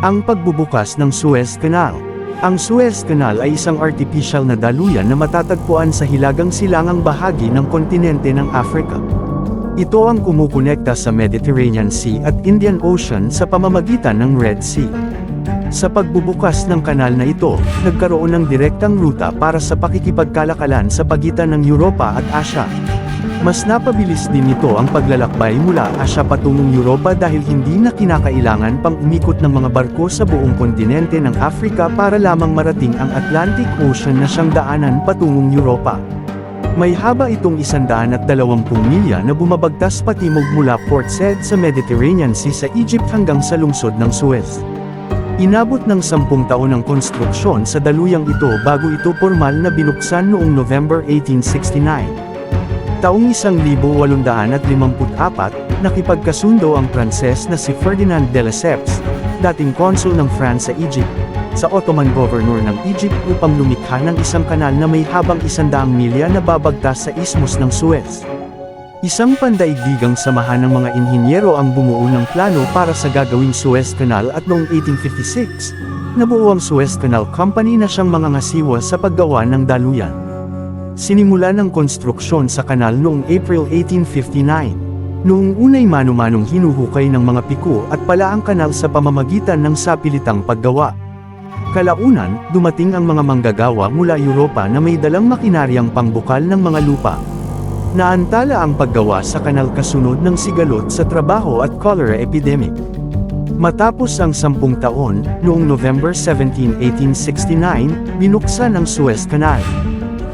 Ang pagbubukas ng Suez Canal. Ang Suez Canal ay isang artificial na daluyan na matatagpuan sa hilagang silangang bahagi ng kontinente ng Africa. Ito ang kumukonekta sa Mediterranean Sea at Indian Ocean sa pamamagitan ng Red Sea. Sa pagbubukas ng kanal na ito, nagkaroon ng direktang ruta para sa pakikipagkalakalan sa pagitan ng Europa at Asya. Mas napabilis din nito ang paglalakbay mula Asya patungong Europa dahil hindi na kinakailangan pang umikot ng mga barko sa buong kontinente ng Africa para lamang marating ang Atlantic Ocean na siyang daanan patungong Europa. May haba itong 120 milya na bumabagtas patimog mula Port Said sa Mediterranean Sea sa Egypt hanggang sa lungsod ng Suez. Inabot ng sampung taon ang konstruksyon sa daluyang ito bago ito formal na binuksan noong November 1869. Taong 1854, nakipagkasundo ang Pranses na si Ferdinand de Lesseps, dating konsul ng France sa Egypt, sa Ottoman governor ng Egypt upang lumikha ng isang kanal na may habang isandaang milya na babagtas sa isthmus ng Suez. Isang pandaigdigang samahan ng mga inhinyero ang bumuo ng plano para sa gagawing Suez Canal at noong 1856, nabuo ang Suez Canal Company na siyang mga ngasiwa sa paggawa ng daluyan. Sinimula ng konstruksyon sa kanal noong April 1859. Noong unay mano-manong hinuhukay ng mga piko at pala ang kanal sa pamamagitan ng sapilitang paggawa. Kalaunan, dumating ang mga manggagawa mula Europa na may dalang makinaryang pangbukal ng mga lupa. Naantala ang paggawa sa kanal kasunod ng sigalot sa trabaho at cholera epidemic. Matapos ang sampung taon, noong November 17, 1869, binuksan ang Suez Canal.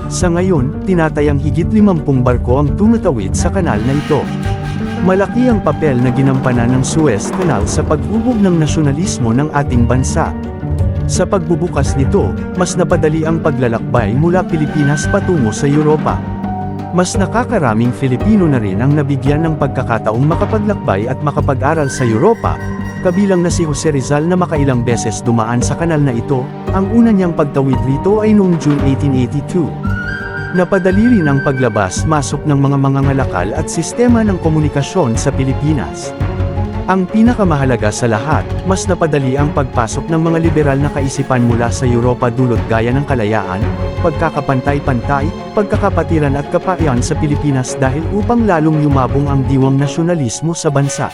Sa ngayon, tinatayang higit 50 barko ang tumatawid sa kanal na ito. Malaki ang papel na ginampanan ng Suez Canal sa paghubog ng nasyonalismo ng ating bansa. Sa pagbubukas nito, mas napadali ang paglalakbay mula Pilipinas patungo sa Europa. Mas nakakaraming Filipino na rin ang nabigyan ng pagkakataong makapaglakbay at makapag-aral sa Europa, kabilang na si Jose Rizal na makailang beses dumaan sa kanal na ito, ang una niyang pagtawid rito ay noong June 1882. Napadali rin ang paglabas-masok ng mga mangangalakal at sistema ng komunikasyon sa Pilipinas. Ang pinakamahalaga sa lahat, mas napadali ang pagpasok ng mga liberal na kaisipan mula sa Europa dulot gaya ng kalayaan, pagkakapantay-pantay, pagkakapatiran at kapayaan sa Pilipinas dahil upang lalong yumabong ang diwang nasyonalismo sa bansa.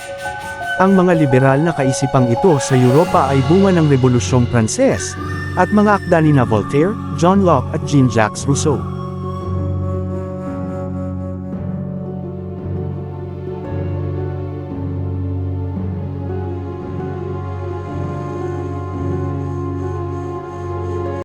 Ang mga liberal na kaisipang ito sa Europa ay bunga ng Rebolusyong Pranses, at mga akda ni na Voltaire, John Locke at Jean-Jacques Rousseau.